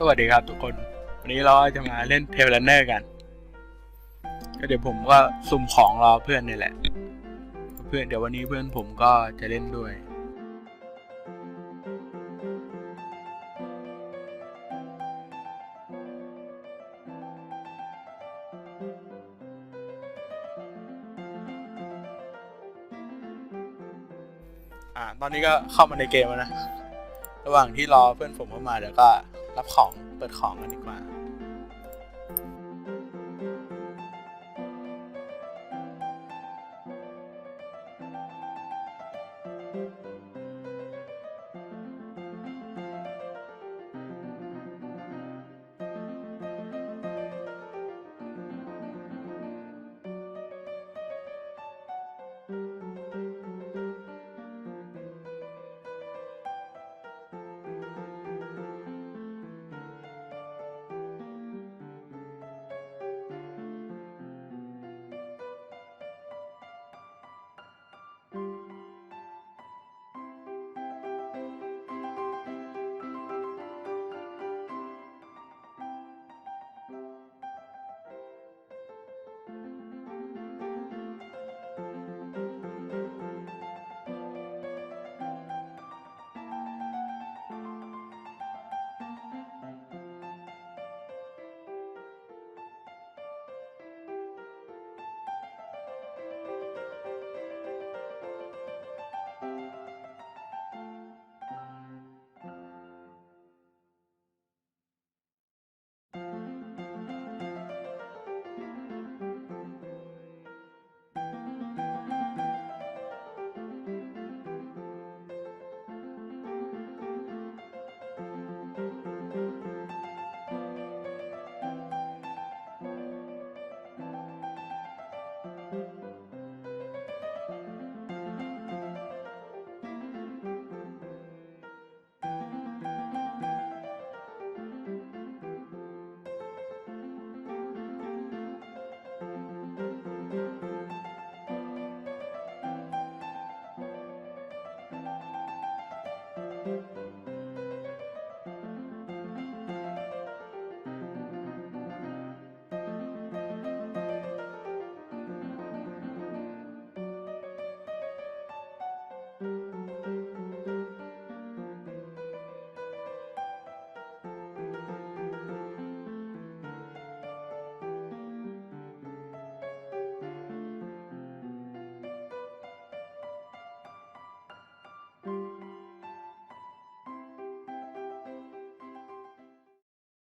สวัสดีครับทุกคน วันนี้เราจะมาเล่นเทเลเนอร์กัน ก็เดี๋ยวผมก็สุ่มของรอเพื่อนนี่แหละ เพื่อนเดี๋ยววันนี้เพื่อนผมก็จะเล่นด้วย อ่า ตอนนี้ก็เข้ามาในเกมแล้วนะ ระหว่างที่รอเพื่อนผมเข้ามาเดี๋ยวก็ รับของเปิดของกันดีกว่า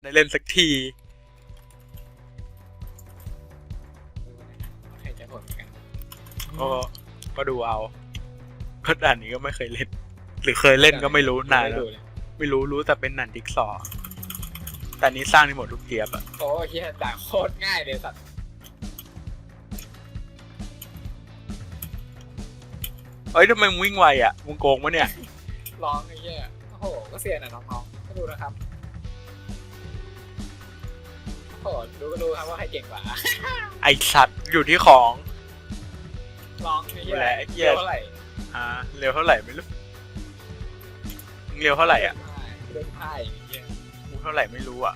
ได้เล่นสักทีใครจะผลกัน ก็ก็ดูเอา ก็ด่านนี้ก็ไม่เคยเล่น หรือเคยเล่นก็ไม่รู้นานแล้วดูเลยไม่รู้รู้แต่เป็นหนันดิกซอว์แต่อันนี้สร้างในหมดทุกเทียบอะโอ้เฮียด่าโคตรง่ายเลยสัตว์เอ้ยทำไมมึงวิ่งไวอะมึงโกงมะเนี่ย ร้องไอ้เฮียโอ้โห ก็เสียน่ะน้องๆก็ดูนะครับ โอ้โหดูก็ดูครับว่าใครเก่งกว่าไอสัตว์อยู่ที่ของร้องไอ้เฮียแหละไอ้เหี้ยเร็วเท่าไหร่อ่าเร็วเท่าไหร่ไม่รู้มึงเร็วเท่าไหร่อะเล่นไพ่ไอ้เฮียกูเท่าไหร่ไม่รู้อะ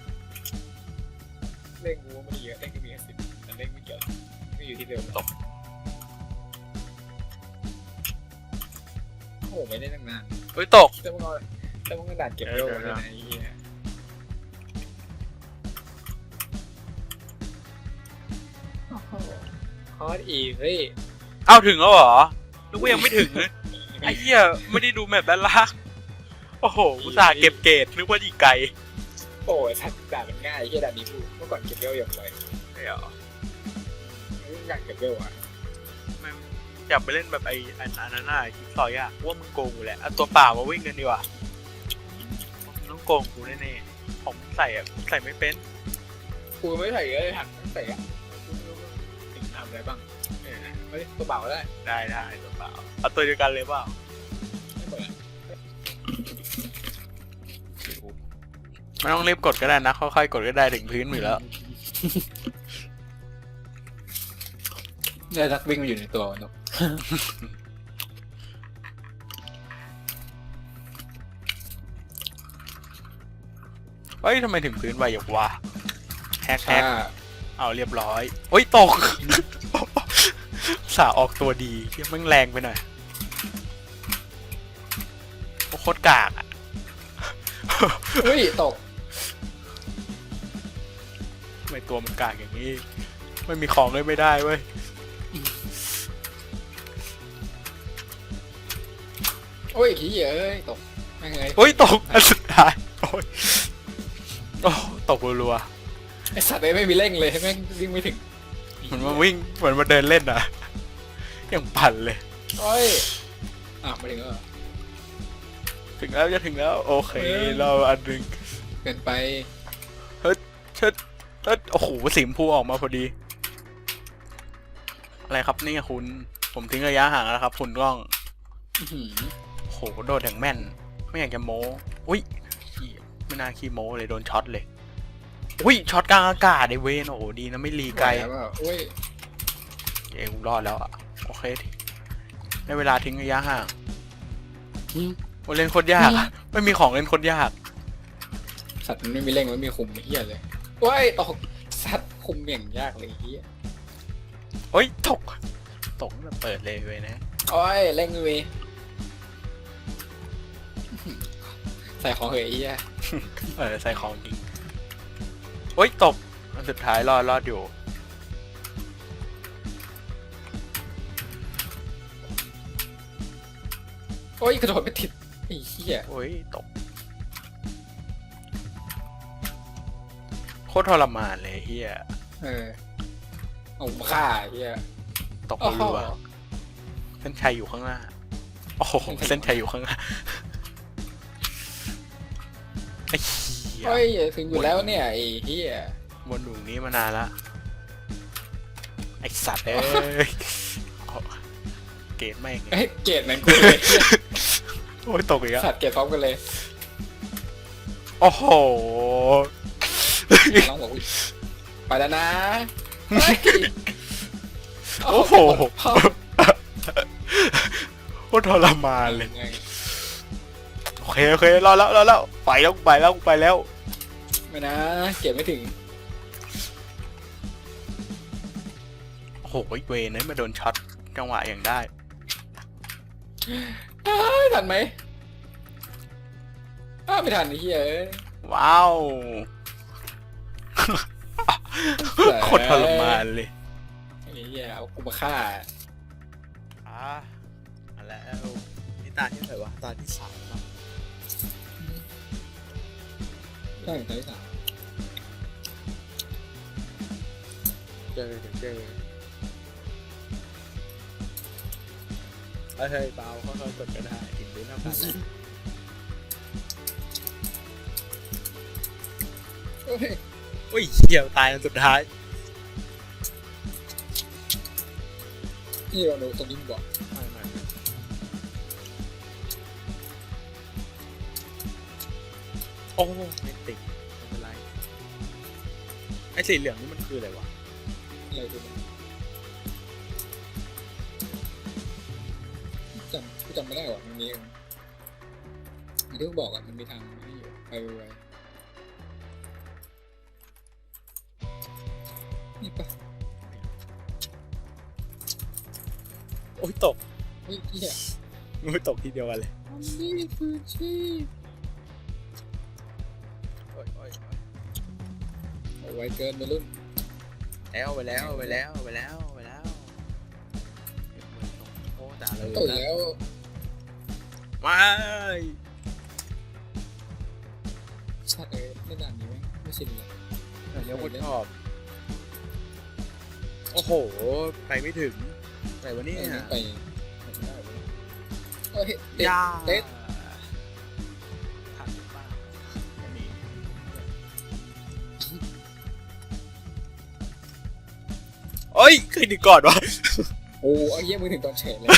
เล่นกูไม่ได้เยอะเล่นก็มีแค่สิบแต่เล่นไม่เกี่ยวหรอกไม่อยู่ที่เดิมตกโอ้โหไม่ได้ตั้งนานเฮ้ยตกแต่มึงเอาแต่มึงกระดาษเก็บเอโลอกเดี๋ยวเลยนะนะไอ้เหี้ย อร์สอีซี่เอ้าถึงแล้วเหรอนึกว่ายังไม่ถึงเลยไอ้เหี้ยไม่ได้ดูแมปด้านล่างโอ้โหอุตส่าห์เก็บเกรดนึกว่าอีกไกลโอ้ยสัตว์ด่ามันง่ายไอ้เหี้ยด่านนี้พูดเมื่อก่อนเก็บเวลอย่างไรใช่เหรออยากเก็บเวลอะไม่อยากไปเล่นแบบไอ้อันอันนั้นน่ะคิดซอยอะว่ามึงโกงกูแหละเอาตัวเปล่ามาวิ่งกันดีกว่ามึงต้องโกงกูแน่ๆผมใส่อะผมใส่ไม่เป็นกูไม่ใส่เยอะเลยหันใส่อะ อะไรบ้างเออเฮ้ยตัวเปล่าได้ได้ได้ตัวเปล่าเอาตัวเดียวกันเลยเปล่าไม่หมดอะไม่ต้องรีบกดก็ได้นะค่อยๆกดก็ได้ถึงพื้นอยู่แล้วเนี่ยนักวิ่งมาอยู่ในตัวมันเนอะเเฮ้ยทำไมถึงพื้นไวอย่างวะแฮกแฮอ่าก เอาเรียบร้อยโอ้ยตก สาออกตัวดีเหี้ยแม่งแรงไปหน่อยโอ้โคตรกากอะเฮ้ยตกทำไมตัวมันกากอย่างนี้ ไม่มีของเลยไม่ได้เว้ยโอ้ยขี้เอ้ยตกแม่งเลยโอ้ยตกอันสุดท้ายโอ้ยโอ้ตกรัว ไอสัตว์เลยไม่มีเร่งเลยแม่งวิ่งไม่ถึงๆเหมือนมาวิ่งเหมือนมาเดินเล่นอะยังปั่นเลย โอ้ยอะมาถึงแล้วเหรอ ถึงแล้วจะถึงแล้วโอเค เออ เราอันหนึ่งเกินไปเชิดเชิดโอ้โหสีชมพูออกมาพอดี อะไรครับนี่คุณ ผมทิ้งระยะห่างแล้วครับ คุณกล้อง อื้อหือโอ้โหโดดอย่างแม่น ไม่อยากจะโม้ อุ้ยเหี้ยไม่น่าขี้โม้เลยโดนช็อตเลย อุ้ยช็อตกลางอากาศไอเวนโอ้โหดีนะไม่รีไกลไหวแล้วเปล่าโอ้ยเองรอดแล้วอะโอเคได้เวลาทิ้งระยะห่างโอ้เล่นโคตรยากอะไม่มีของเล่นโคตรยาก สัตว์มันไม่มีเร่งไม่มีคุมไอ้เหี้ยเลยโอ้ยตกสัตว์คุมอย่างยากเลยไอ้เหี้ยเฮ้ยตก ตกตั้งแต่เปิดเลยเว้ยนะโอ้ยเร่งเลยอื้อหือใส่ของเหยไอ้เหี้ยเออใส่ของจริง เฮ้ยตกอันสุดท้ายรอดรอดอยู่โอ้ยกระโดดไม่ติดไอ้เหี้ยโอ้ยตกโคตรทรมานเลยเฮียเออเอามาฆ่าไอ้เหี้ยตกโอ้โหรัวๆเส้นชัยอยู่ข้างหน้าโอ้โหเส้นชัยอยู่ข้างหน้าไอ้เหี้ยโอ้ยถึงอยู่แล้วเนี่ยไอ้เหี้ยวนหนูนี้มานานละไอสัตว์เอ้ยเอาเกตแม่งเอ้ยเกรดเหมือนกูเลยเหี้ยโอ้ยตกอีกแล้วสัตว์เกรดพร้อมกันเลยโอ้โหน้องบอกอุ๊ยไปแล้วนะเฮ้ยโอ้โหพ่อโคตรทรมานเลยโอ เคโอเครอแล้วรอแล้วไปแล้วไปแล้วไปแล้วไม่นะ เก็บไม่ถึงโอ้โหเวรนั้นมาโดนช็อตจังหวะอย่างได้เอ้ยทันไหมอ้าวไม่ทันไอ้เหี้ยเอ้ย ว้าวโคตรทรมานเลยไอ้เหี้ยเอากูมาฆ่า อ่ามาแล้วนี่ตาที่เท่าไหร่วะตาที่สามป่ะ ใช่ตอนที่สามเจอเจอเฮ้ยเฮ้ยเบาค่อยๆกดก็ได้ถึงได้เท่ากันแหละเฮ้ยอุ้ยเหี้ยวตายอันสุดท้ายนี่เราดูตรงนี้มึงบอกไม่ไม่ไม่โอ้ไม่ ไอ้สีเหลืองนี่มันคืออะไรวะอะไรดูนะจำกูจำไม่ได้หรอมันมีอย่างที่กูบอกอะมันมีทางนี่อยู่ไปไวๆนี่ปะโอ้ยตกเฮ้ยเหี้ยมือตกทีเดียวกันเลยอันนี้คือชีพ ว้เกินไปรุ่นแล้วไปแล้วไปแล้วไปแล้วไปแล้วโอ้ด่าเลยตื่นแล้วไม่ชัดเลยไม่นานนี้ไหมไม่ชินเลยเดี๋ยวคนชอบโอ้โห ไปไม่ถึงไหนวะเนี่ยเออไปไม่ได้เว้ยเอ้ยติดยาเต๊ะ อ้ยเคยดีก่อนวะโอ้ไอ้เหี้ยมือถึงตอนเฉยเลย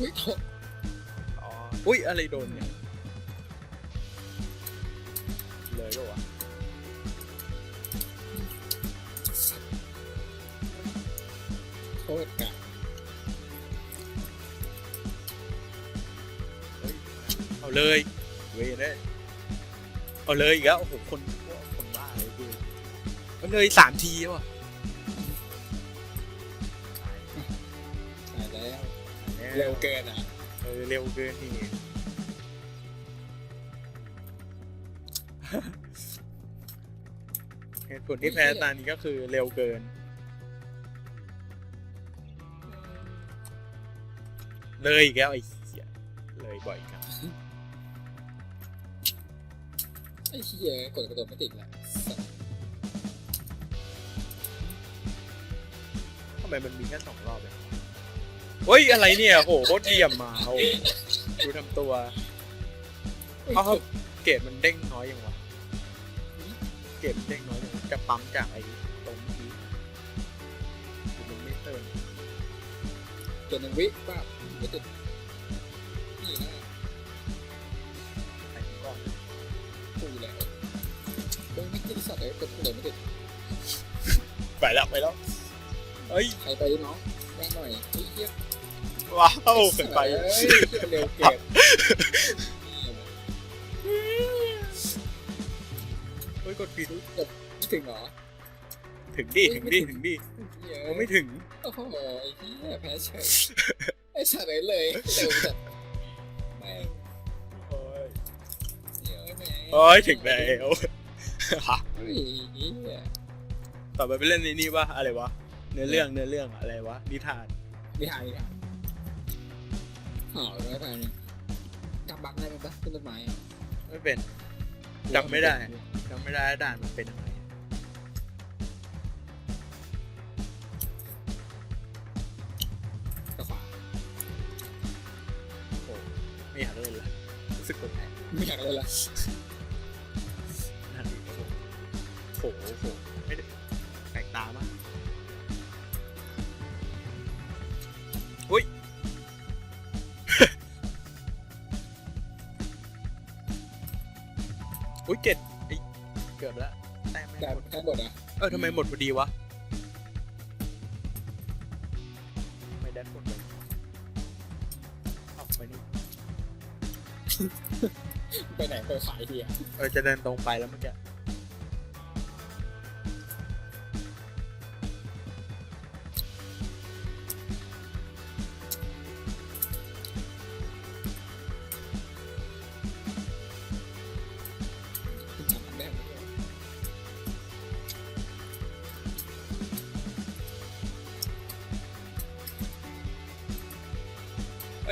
อุ้ยโถ่อ๋ออุ้ยอะไรโดนเนี่ย เอาเลยอีกแล้วโอ้โหคนคนบ้าเลยกูเอาเลยสามทีแล้วอะตายแล้วเร็วเกินอะเออเร็วเกินนี่เหตุผลที่แพ้ตานี้ก็คือเร็วเกิน เลยอีกแล้วไอ้เหี้ยเลยบ่อยครับ ไอ้เหี้ยกดกระโดดไม่ติดแหละสัตว์ทำไมมันมีแค่สองรอบเองเฮ้ย อะไรเนี่ยโหโคตรเยี่ยมมาโอ้โหดูทำตัวเอาเกรดมันเด้งน้อยยังวะเกรดมันเด้งน้อยยังวะจะปั๊มจากไอ้ตรงนี้หรือมันไม่เติมจนหนึ่งวิป้าไม่ติด โดนไม่ติดสัตว์เลยกดกระโดดไม่ติดไปแล้วไปแล้วเฮ้ยใครไปน้องแรงหน่อยไอ้เหี้ยว้าวเป็นไปเอ้ยเหี้ยเร็วเกินเฮ้ยกดผิดไม่ถึงเหรอถึงดิถึงดิถึงดิเหี้ยมันไม่ถึงโอ้โหไอ้เหี้ยแพ้เฉยไอ้สัตว์เลยเลยเร็วจัดแม่งโอ้ยเหี้ยแม่งโอ้ยถึงแล้วเฮ้ยเหี้ย ต่อไปไปเล่นในนี่วะอะไรวะเนื้อเรื่องเนื้อเรื่องอะไรวะนิทานไม่หายไม่ายห่อไม่หานี่ยจำบังได้ไหมปะขึ้นต้นไม้ไม่เป็นจำไม่ได้จำไม่ได้ด่านมันเป็นยังไงกระขวาโอ้ไม่อยากเล่นละรู้สึกกดแพ้ไม่อยากเลยละ เออทำไมหมดพอดีวะ ไม่ได้หมดเลยออกไปนี่ ไปไหนไปขายเฮียเออจะเดินตรงไปแล้วเมื่อกี้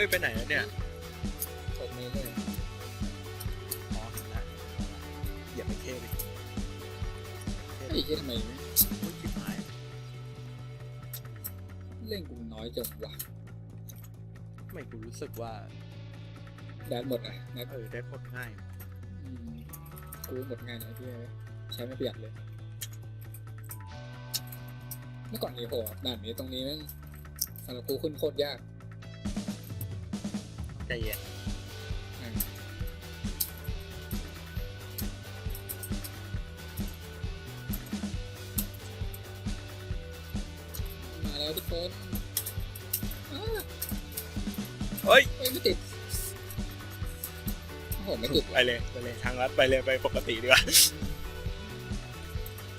อ้ยไปไหนแล้วเนี่ยกดมือเลยอ๋อเห็นแล้วอย่าไปเท่เลยไอ้เฮียทำไมโอ้ยชิบหายเล่นกูน้อยจังวะทำไมกูรู้สึกว่าแดดหมดอะแดดเออได้หมดง่ายอืมกูหมดงานไอ้ที่ใช้ไม่ประหยัดเลย เมื่อก่อนนี่โหด่านนี้ตรงนี้แม่งสำหรับกูขึ้นโคตรยาก ใจเย็นอืมมาแล้วทุกคนอ้าเฮ้ยเอ้ยไม่ติดโอ้โหไม่ติดไปเลยไปเลยทางลัดไปเลยไปปกติดีกว่า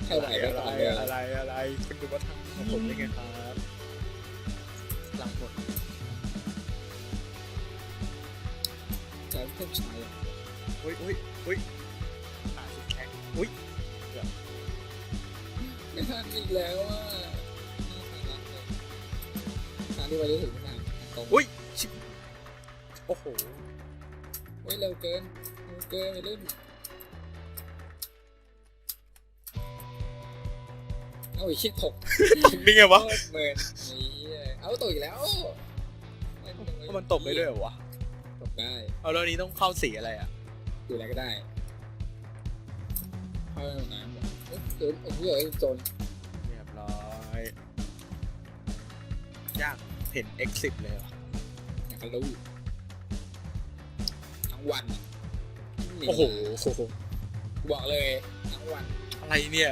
ใครไหวอะก็ไรตามเลยอะไรอะไรคุณดูว่าทำของผมยังไงครับหลังหมด ใจเพิ่มชายอะอุ้ยอุ้ยอุ้ยตาสุดแข็งอุ้ยไม่ทันอีกแล้วอะทางที่ไปได้ถึงทางตรงอุ้ยชิบโอ้โหเฮ้ยเร็วเกินเร็วเกินไปเล่นเอาอีกชิดถกนี่ไงวะโคตรเมินนี่เอาตกอีกแล้วมันตกได้ด้วยเหรอวะตก ได้เอาแล้วอันนี้ต้องเข้าสีอะไรอะดูอะไรก็ได้เข้าห้องน้ำแบบเอ้ยโจนโอ้โหเอ้ยโจนเรียบร้อยยากเห็น X10 เลยว่ะอยากจะรู้ทั้งวันโอ้โหโอ้โหบอกเลยทั้งวันอะไรเนี่ย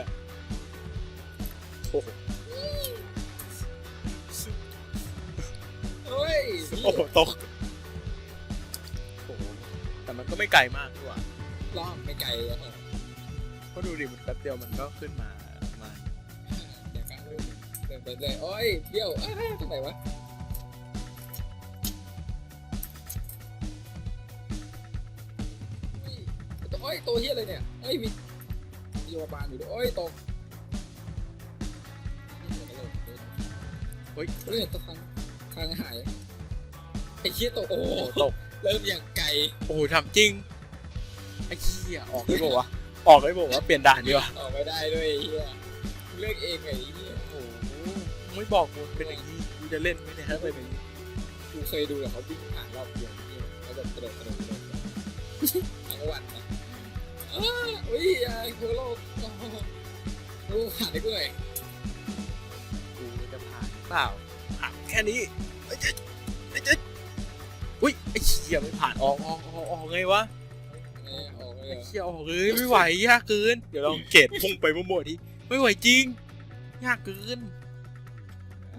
โอ้โหเฮ้ยโอ้โหตก ไม่ไกลมากด้วยล่องไม่ไกลอะครับเพราะดูดิมันแป๊บเดียวมันก็ขึ้นมามา เดี๋ยวกันเดินไปเลยโอ้ยเบี้ยวเอ้ยตรงไหนวะเฮ้ยโอ้ยตัวเฮียอะไรเนี่ยเฮ้ยมีมีโยบาลอยู่ด้วยโอ้ยตกเฮ้ยเฮ้ยตกทางทางหายไอ้เชี่ยตกโอ้โหโอ้โหตก เริ่มอย่างไกล โอ้โหทำจริงไอ้เหี้ยออกได้บอกว่าวะออกได้บอกว่าเปลี่ยนด่านดีกว่าออกไม่ได้ด้วยไอ้เฮียเลือกเองไงไอ้เฮียโอ้โหไม่บอกกูเป็นอย่างนี้กูจะเล่นไหมเนี่ยถ้าเป็นอย่างนี้กูเคยดูแต่เขาวิ่งผ่านรอบเดียวนี่แล้วแบบกระโดดกระโดดกระโดดทั้งวันนะอ้าอุ้ยไอ้โคโลกโอ้โหดูผ่านได้ด้วยกูจะผ่านหรือเปล่าผ่านแค่นี้ หี้ยไม่ผ่านออกออกออกออกไงวะเออออกเลยไอ้เหรอเหี้ยออกเลยไม่ไหวยากเกิน เดี๋ยวลองเกรดพุ่งไปมั่วๆทีไม่ไหวจริง ยากเกิน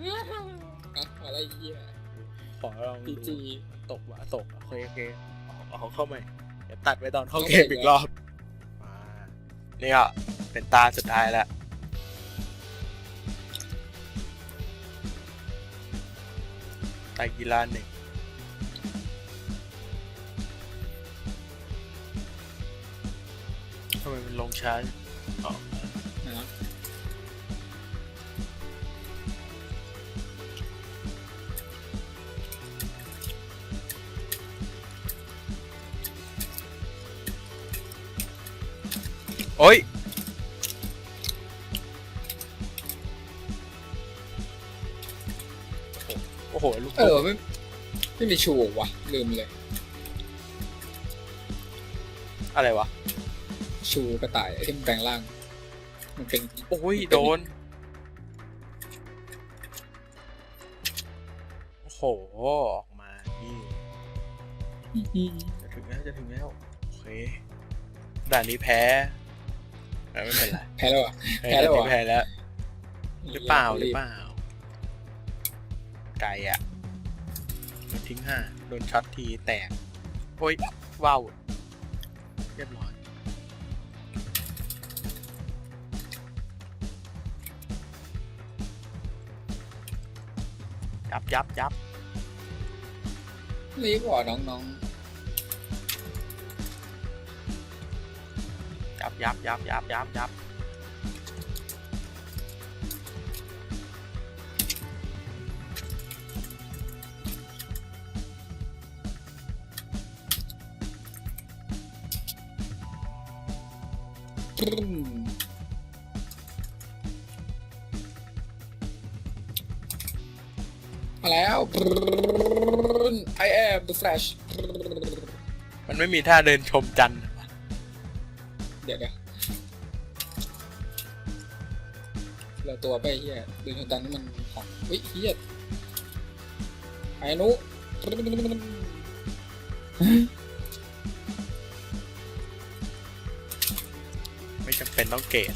อะอะไรเหี้ยขอลองพีดูจีตกวะตกโอเคโอเคเอาเอาเข้าใหม่เดี๋ยวตัดไว้ตอนเข้าเกมอีกรอบมาเนี่ยเป็นตาสุดท้ายแล้วไตรกีฬาหนึ่ง ทำไมมันลงช้าอ๋อนะโอ้ย โอ้โห ลูกเออไม่ไม่มีชูว่ะลืมเลย อะไรวะ ชูกระต่ายที่มันแปลงร่าง มันเป็นโอ้ยโดน โอ้โห ออกมา นี่จะถึงแล้วจะถึงแล้ว โอเค ด่านนี้แพ้แต่ไม่เป็นไร แพ้แล้วอะแพ้แพ้แล้วเหรอแพ้แล้ว หรือเปล่าหรือเปล่า ไกลอะมันทิ้งห้าโดนช็อตทีแตก โอ้ยว้าว เรียบร้อย ยับยับยับรีบว่ะน้องยับยับยับยับยับยับๆปรึ้ I am the Flash มันไม่มีท่าเดินชมจันทร์เหรอวะเดี๋ยวเดี๋ยวเราตัวไปเฮียเดินชนตันนี่มันของวิเฮียไอ้นุไม่จำเป็นต้องเกต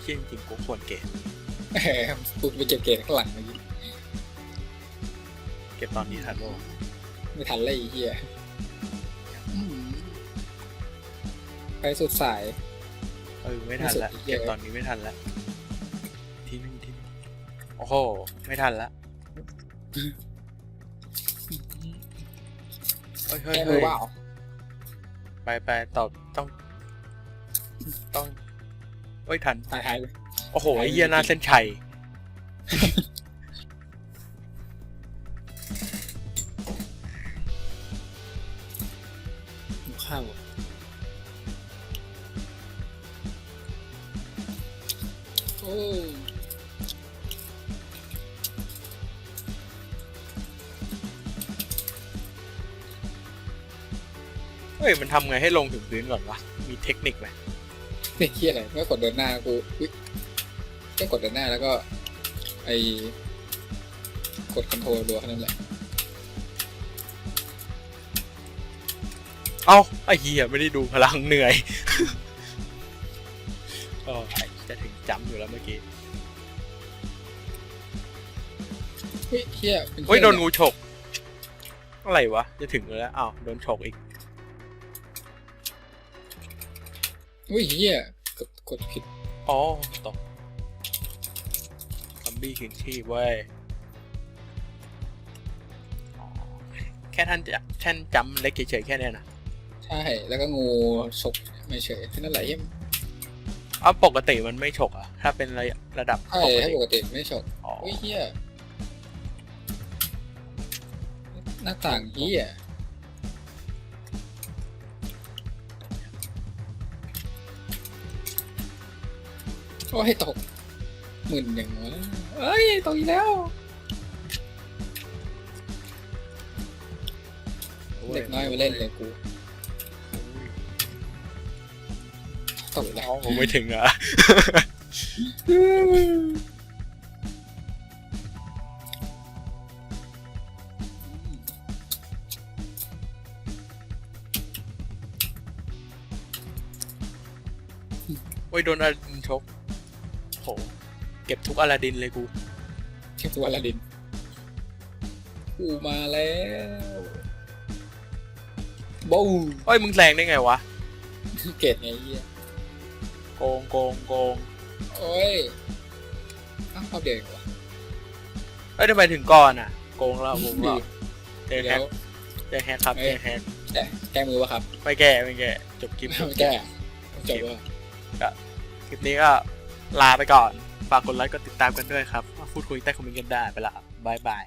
เชี่ยจริงๆกูควรเกตแหมกูไปเก็บเกรดข้างหลังเมื่อกี้เก็บตอนนี้ทันโลกไม่ทันเลยไอ้เฮียอืมไปสุดสาย เออไม่ทันละไม่สุดเยเก็อะ บตอนนี้ไม่ทันละทีนึงทีนึงโอ้โห ไม่ทันละเฮ้ยเฮ้ยแค่มืเฮ้อยว่าวไปไปตอบต้อง ต้องเฮ้ยทัน ถ่ายถ่ายเลยโอ้โหไอ้เหี้ยหน้าเส้นชัย ข้าวโอ้เฮ้ย มันทำไงให้ลงถึงพื้นก่อนวะ มีเทคนิคไหมเนี่ยเฮียอะไรเมื่อกดเดินหน้ากูอุ๊ยแค่กดเดินหน้าแล้วก็ ไอกดคอนโทรลรัวแค่นั้นแหละ เอ้าไอ้เหี้ยไม่ได้ดูพลังเหนื่อยจำอยู่แล้วเมื่อกี้เฮ้ยเฮียป็เฮ้ยหี้โดนงูฉกอะไรวะ จะถึงแล้วอ้าวโดนฉกอีกอุ้ยเฮียกดกดผิดอ๋อตกซอมบี้คืนชีพเว้ยอ๋อแค่ท่านจะท่านจำเล็กเฉยๆแค่เนี้ยนะใช่ แล้วก็งูฉกไม่เฉยแค่นั้นแหละเฮียเอ้าปกติมันไม่ฉกอะถ้าเป็นระยะระดับใช่ปกถ้าติปกติไม่ฉกอ๋ออุ้ยเฮียหน้าต่างเฮียโอ้ยตกหมื่นอย่างวะเอ้ยตกอีกแล้ว เด็กน้อยมาเล่นเลยกู ตกอีกแล้วอ๋อผมไม่ถึงเหรอโอ้ยโดนอลาดินชกโห เก็บทุกอลาดินเลยกูเทียบตัวอลาดิน กูมาแล้วบูเอ้ยมึงแรงได้ไงวะ เกตไงเฮียโก งโกงโกงโอ้ยอ้าวเอาเด็กวะเอ้ยทำไมถึงก่อนอะ โกงแล้วโกงแล้วเจอแฮแล้กว เจอแฮกครับเอ้เจย อแฮกแต่แก้มือวะครับไม่แก้ไม่แก้จบคลิปจบไม่คลิปแก้จบวะคลิปนี้ก็ลาไปก่อน ฝากกดไลค์กดติดตามกันด้วยครับ พูดคุยใต้คอมเมนต์กันได้ไปละบายบาย